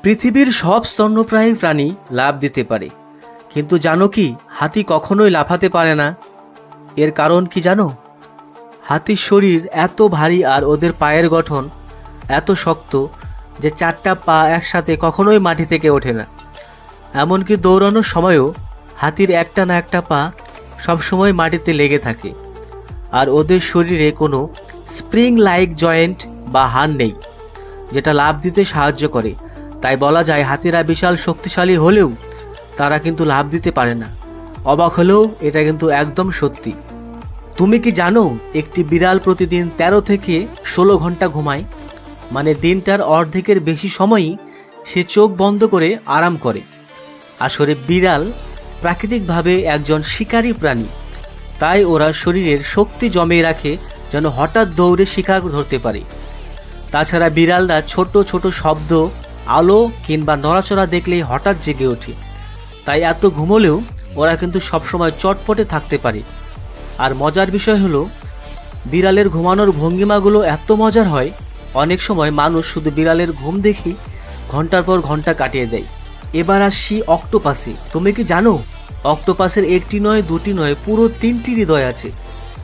পৃথিবীর সব স্তন্যপ্রায়ী প্রাণী লাভ দিতে পারে। কিন্তু জানো কি, হাতি কখনোই লাফাতে পারে না। এর কারণ কি জানো? হাতির শরীর এত ভারী আর ওদের পায়ের গঠন এত শক্ত যে চারটা পা একসাথে কখনোই মাটি থেকে ওঠে না। এমনকি দৌড়ানোর সময়ও হাতির একটা না একটা পা সবসময় মাটিতে লেগে থাকে। আর ওদের শরীরে কোনো স্প্রিং লাইক জয়েন্ট বা হান নেই, যেটা লাভ দিতে সাহায্য করে। তাই বলা যায় হাতিরা বিশাল শক্তিশালী হলেও তারা কিন্তু লাভ দিতে পারে না। অবাক হলেও এটা কিন্তু একদম সত্যি। তুমি কি জানো একটি বিড়াল প্রতিদিন ১৩ থেকে ষোলো ঘণ্টা ঘুমায়? মানে দিনটার অর্ধেকের বেশি সময়ই সে চোখ বন্ধ করে আরাম করে। আসলে বিড়াল প্রাকৃতিকভাবে একজন শিকারী প্রাণী। তাই ওরা শরীরের শক্তি জমিয়ে রাখে যেন হঠাৎ দৌড়ে শিকার ধরতে পারে। তাছাড়া বিড়ালরা ছোট ছোট শব্দ আলো কিংবা নড়াচড়া দেখলেই হঠাৎ জেগে ওঠে। তাই এত ঘুমোলেও ওরা কিন্তু সবসময় চটপটে থাকতে পারে। আর মজার বিষয় হলো, বিড়ালের ঘুমানোর ভঙ্গিমাগুলো এত মজার হয়, অনেক সময় মানুষ শুধু বিড়ালের ঘুম দেখি ঘণ্টার পর ঘণ্টা কাটিয়ে দেয়। এবার আসছি অক্টোপাসে। তুমি কি জানো? অক্টোপাসের একটি নয়, দুটি নয়, পুরো তিনটি হৃদয় আছে।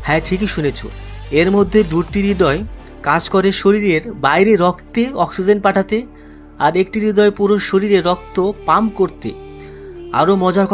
হ্যাঁ ঠিকই শুনেছ। এর মধ্যে দুটি হৃদয় কাজ করে শরীরের বাইরে রক্তে অক্সিজেন পাঠাতে আর একটি হৃদয় পুরো শরীরে রক্ত পাম্প করতে। আরও মজার